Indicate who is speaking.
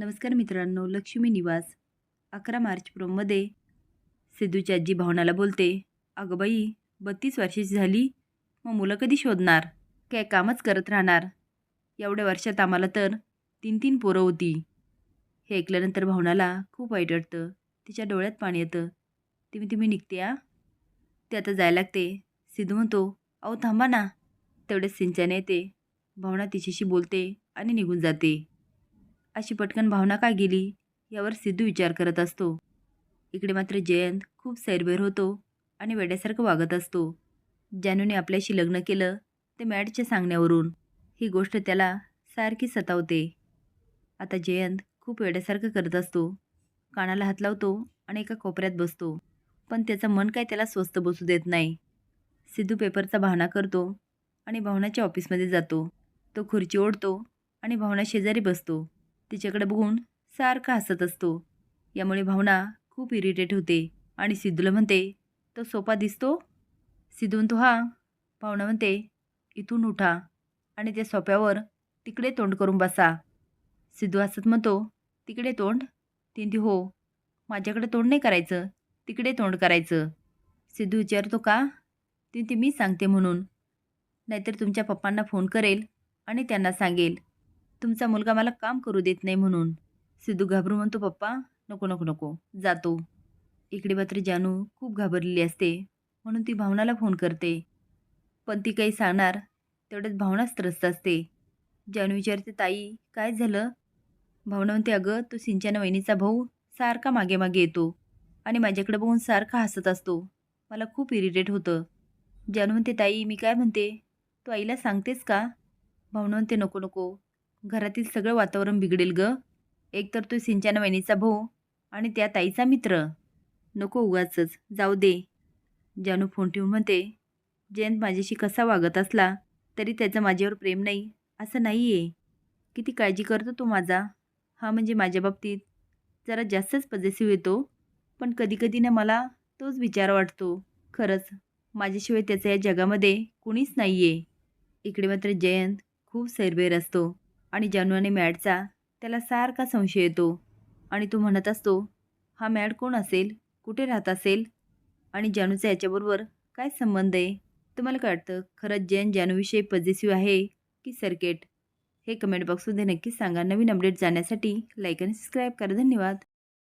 Speaker 1: नमस्कार मित्रांनो लक्ष्मी निवास. अकरा मार्च प्रोममध्ये सिद्धूची आजी भावनाला बोलते अगं बाई बत्तीस वर्षाची झाली मग मुलं कधी शोधणार? काय कामच करत राहणार? एवढ्या वर्षात आम्हाला तर तीन तीन पोरं होती. हे ऐकल्यानंतर भावनाला खूप वाईट वाटतं. तिच्या डोळ्यात पाणी येतं. तिमी तुम्ही निघते आ? ते आता जायला लागते. सिद्धू म्हणतो अहो थांबा ना. तेवढ्याच सिंचन येते. भावना तिच्याशी बोलते आणि निघून जाते. अशी पटकन भावना का गेली? यावर सिद्धू विचार करत असतो. इकडे मात्र जयंत खूप सैरभैर होतो आणि वेड्यासारखं वागत असतो. जानूने आपल्याशी लग्न केलं ते मॅडच्या सांगण्यावरून. ही गोष्ट त्याला सारखी सतावते. आता जयंत खूप वेड्यासारखं करत असतो. कानाला हात लावतो आणि एका कोपऱ्यात बसतो. पण त्याचं मन काय त्याला स्वस्त बसू देत नाही. सिद्धू पेपरचा बहाणा करतो आणि भावनाच्या ऑफिसमध्ये जातो. तो खुर्ची ओढतो आणि भावना शेजारी बसतो. तिच्याकडे बघून सारखा हसत असतो. यामुळे भावना खूप इरिटेट होते आणि सिद्धूला म्हणते तो सोपा दिसतो? सिद्धू म्हणतो हा. भावना म्हणते इथून उठा आणि त्या सोप्यावर तिकडे तोंड करून बसा. सिद्धू हसत म्हणतो तिकडे तोंड? तीन हो. माझ्याकडे तोंड नाही करायचं. तिकडे तोंड करायचं. सिद्धू विचारतो का? तीन ती मी सांगते म्हणून. नाहीतर तुमच्या पप्पांना फोन करेल आणि त्यांना सांगेल. तुमचा मुलगा मला काम करू देत नाही म्हणून. सिद्धू घाबरू म्हणतो पप्पा नको नको नको. जातो इकडे मात्र जानू खूप घाबरलेली असते म्हणून ती भावनाला फोन करते. पण ती काही सांगणार तेवढ्यात भावनाच त्रस्त असते. जानू विचारते ताई काय झालं? भावना म्हणते अगं तो सिंचन वहिनीचा भाऊ सारखा मागे मागे येतो आणि माझ्याकडे बघून सारखा हसत असतो. मला खूप इरिटेट होतं. जानू म्हणते ताई मी काय म्हणते? तू आईला सांगतेस का? भावना म्हणते नको नको. घरातील सगळं वातावरण बिघडेल ग. एकतर तो सिंचन वहिनीचा भाऊ आणि त्या ताईचा मित्र. नको उगाच जाऊ दे. जानू फोन ठेवून म्हणते जयंत माझ्याशी कसा वागत असला तरी त्याचं माझ्यावर प्रेम नाही. असं नाही आहे किती काळजी करतो तो माझा. हा म्हणजे माझ्या बाबतीत. जरा जास्तच पजेसिव्ह येतो. पण कधीकधी ना मला तोच विचार वाटतो. खरंच माझ्याशिवाय त्याचा या जगामध्ये कुणीच नाही आहे इकडे मात्र जयंत खूप सैरभैर असतो. आणि जानू आणि मॅडचा त्याला सारखा संशय येतो. आणि तो म्हणत असतो हा मॅड कोण असेल? कुठे राहत असेल? आणि जानूचा याच्याबरोबर काय संबंध आहे? तुम्हाला काय वाटतं खरंच जैन जानूविषयी पॉझिटिव्ह आहे की सर्किट हे कमेंट बॉक्समध्ये नक्कीच सांगा. नवीन अपडेट जाण्यासाठी लाईक आणि सबस्क्राईब करा. धन्यवाद.